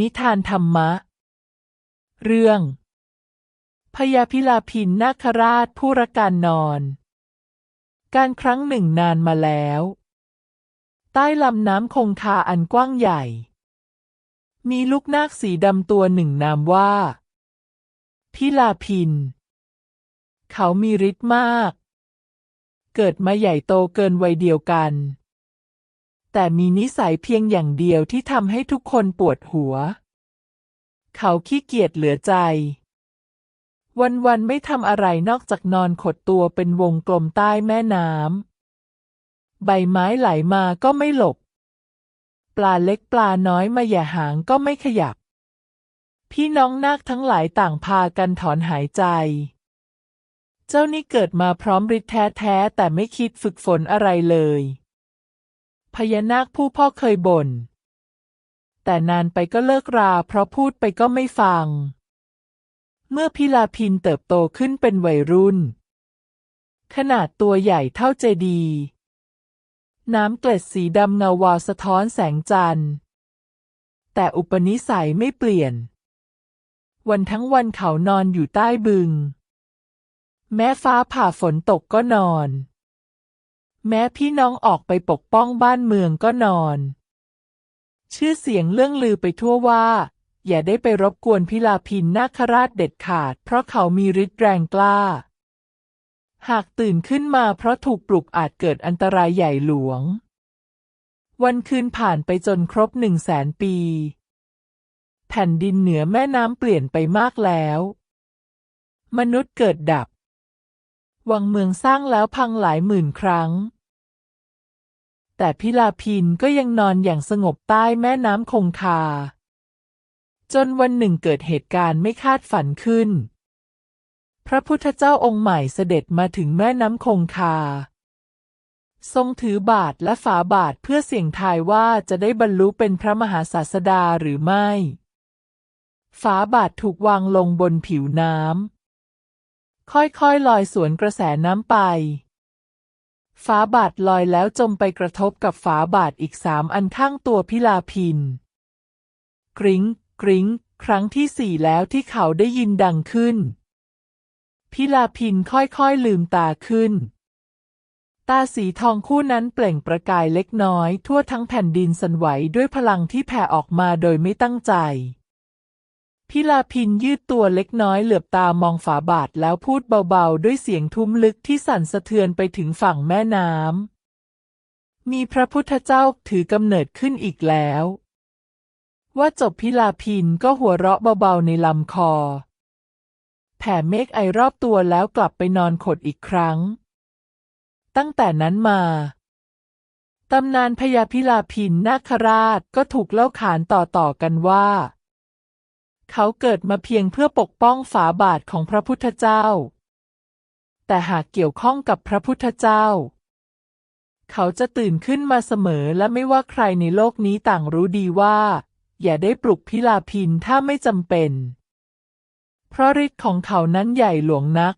นิทานธรรมะ เรื่อง พญาพิลาพินนาคราชผู้รักการนอน การครั้งหนึ่งนานมาแล้ว ใต้ลำน้ำคงคาอันกว้างใหญ่ มีลูกนาคสีดำตัวหนึ่งนามว่า พิลาพิน เขามีฤทธิ์มาก เกิดมาใหญ่โตเกินวัยเดียวกัน แต่มีนิสัยเพียงอย่างเดียวที่ทำให้ทุกคนปวดหัว เขาขี้เกียจเหลือใจ วันๆไม่ทำอะไรนอกจากนอนขดตัวเป็นวงกลมใต้แม่น้ำ ใบไม้ไหลมาก็ไม่หลบ ปลาเล็กปลาน้อยมาแย่หางก็ไม่ขยับ พี่น้องนาคทั้งหลายต่างพากันถอนหายใจเจ้านี่เกิดมาพร้อมฤทธิ์แท้ๆแต่ไม่คิดฝึกฝนอะไรเลย พญานาคผู้พ่อเคยบ่น แต่นานไปก็เลิกราเพราะพูดไปก็ไม่ฟัง เมื่อพิลาพินเติบโตขึ้นเป็นวัยรุ่น ขนาดตัวใหญ่เท่าเจดี น้ำเกล็ดสีดำเงาวาวสะท้อนแสงจันทร์ แต่อุปนิสัยไม่เปลี่ยน วันทั้งวันเขานอนอยู่ใต้บึง แม้ฟ้าผ่าฝนตกก็นอน แม้พี่น้องออกไปปกป้องบ้านเมืองก็นอน ชื่อเสียงเรื่องลือไปทั่วว่า อย่าได้ไปรบกวนพิลาพินนาคราชเด็ดขาด เพราะเขามีฤทธิ์แรงกล้า หากตื่นขึ้นมาเพราะถูกปลุกอาจเกิดอันตรายใหญ่หลวง วันคืนผ่านไปจนครบหนึ่งแสนปี แผ่นดินเหนือแม่น้ำเปลี่ยนไปมากแล้ว มนุษย์เกิดดับ วังเมืองสร้างแล้วพังหลายหมื่นครั้ง แต่พิลาพินก็ยังนอนอย่างสงบใต้แม่น้ำคงคา จนวันหนึ่งเกิดเหตุการณ์ไม่คาดฝันขึ้น พระพุทธเจ้าองค์ใหม่เสด็จมาถึงแม่น้ำคงคา ทรงถือบาทและฝาบาทเพื่อเสี่ยงทายว่าจะได้บรรลุเป็นพระมหาศาสดาหรือไม่ ฝาบาทถูกวางลงบนผิวน้ำค่อยๆลอยสวนกระแสน้ำไป ฝาบาทลอยแล้วจมไปกระทบกับฝาบาทอีกสามอันข้างตัวพิลาพิน กริ้ง กริ้ง ครั้งที่สี่แล้วที่เขาได้ยินดังขึ้น พิลาพินค่อยๆลืมตาขึ้น ตาสีทองคู่นั้นเปล่งประกายเล็กน้อย ทั่วทั้งแผ่นดินสั่นไหวด้วยพลังที่แผ่ออกมาโดยไม่ตั้งใจ พิลาพินยืดตัวเล็กน้อยเหลือบตามองฝาบาทแล้วพูดเบาๆ ด้วยเสียงทุ้มลึกที่สั่นสะเทือนไปถึงฝั่งแม่น้ำ มีพระพุทธเจ้าถือกำเนิดขึ้นอีกแล้ว ว่าจบพิลาพินก็หัวเราะเบาๆในลำคอ แผ่เมฆไอรอบตัวแล้วกลับไปนอนขดอีกครั้ง ตั้งแต่นั้นมาตำนานพญาพิลาพินนาคราชก็ถูกเล่าขานต่อๆกันว่า เขาเกิดมาเพียงเพื่อปกป้องฝาบาทของพระพุทธเจ้า แต่หากเกี่ยวข้องกับพระพุทธเจ้า เขาจะตื่นขึ้นมาเสมอและไม่ว่าใครในโลกนี้ต่างรู้ดีว่า อย่าได้ปลุกพิลาพินถ้าไม่จำเป็น เพราะฤทธิ์ของเขานั้นใหญ่หลวงนัก